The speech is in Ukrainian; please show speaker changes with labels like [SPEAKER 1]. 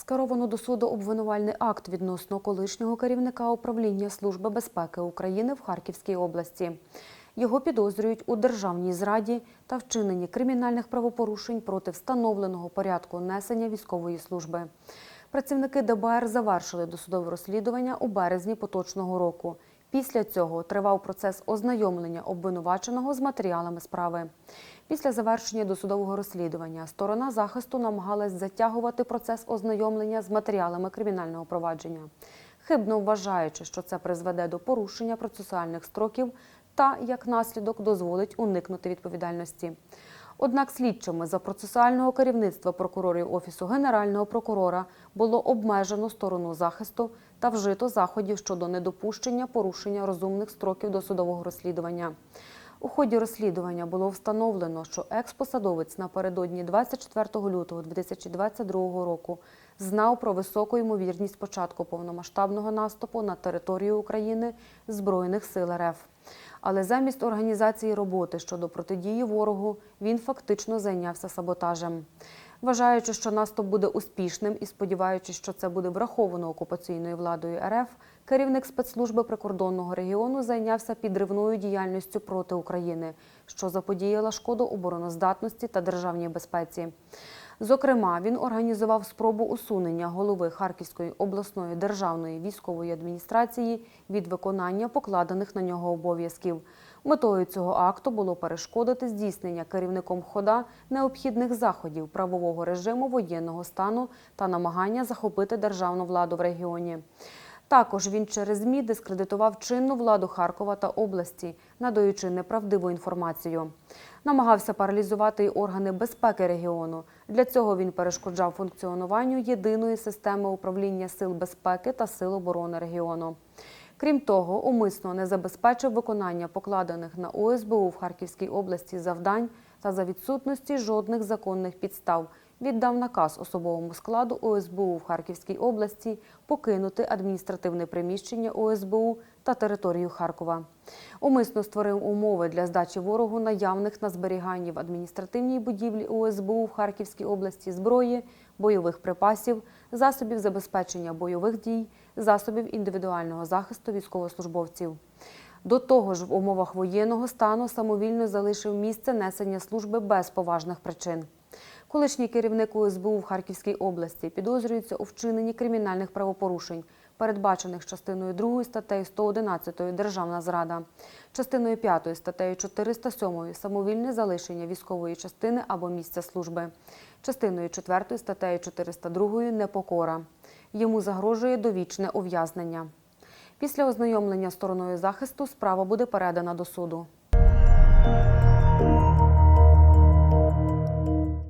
[SPEAKER 1] Скеровано до суду обвинувальний акт відносно колишнього керівника управління Служби безпеки України в Харківській області. Його підозрюють у державній зраді та вчиненні кримінальних правопорушень проти встановленого порядку несення військової служби. Працівники ДБР завершили досудове розслідування у березні поточного року. Після цього тривав процес ознайомлення обвинуваченого з матеріалами справи. Після завершення досудового розслідування сторона захисту намагалась затягувати процес ознайомлення з матеріалами кримінального провадження, хибно вважаючи, що це призведе до порушення процесуальних строків та, як наслідок, дозволить уникнути відповідальності. Однак слідчими за процесуального керівництва прокурорів Офісу Генерального прокурора було обмежено сторону захисту та вжито заходів щодо недопущення порушення розумних строків досудового розслідування. У ході розслідування було встановлено, що експосадовець напередодні 24 лютого 2022 року знав про високу ймовірність початку повномасштабного наступу на територію України Збройних сил РФ. Але замість організації роботи щодо протидії ворогу він фактично зайнявся саботажем. Вважаючи, що наступ буде успішним і сподіваючись, що це буде враховано окупаційною владою РФ, керівник спецслужби прикордонного регіону зайнявся підривною діяльністю проти України, що заподіяла шкоду обороноздатності та державній безпеці. Зокрема, він організував спробу усунення голови Харківської обласної державної військової адміністрації від виконання покладених на нього обов'язків. Метою цього акту було перешкодити здійснення керівником хода необхідних заходів правового режиму воєнного стану та намагання захопити державну владу в регіоні. Також він через ЗМІ дискредитував чинну владу Харкова та області, надаючи неправдиву інформацію. Намагався паралізувати й органи безпеки регіону. Для цього він перешкоджав функціонуванню єдиної системи управління сил безпеки та сил оборони регіону. Крім того, умисно не забезпечив виконання покладених на ОСБУ в Харківській області завдань та за відсутності жодних законних підстав віддав наказ особовому складу ОСБУ в Харківській області покинути адміністративне приміщення ОСБУ та територію Харкова. Умисно створив умови для здачі ворогу наявних на зберіганні в адміністративній будівлі ОСБУ в Харківській області зброї, бойових припасів, засобів забезпечення бойових дій, засобів індивідуального захисту військовослужбовців. До того ж, в умовах воєнного стану самовільно залишив місце несення служби без поважних причин. Колишній керівник УСБУ в Харківській області підозрюється у вчиненні кримінальних правопорушень, передбачених частиною 2 статтею 111 Державна зрада, частиною 5 статтею 407 самовільне залишення військової частини або місця служби, частиною 4 статтею 402 непокора. Йому загрожує довічне ув'язнення. Після ознайомлення стороною захисту справа буде передана до суду.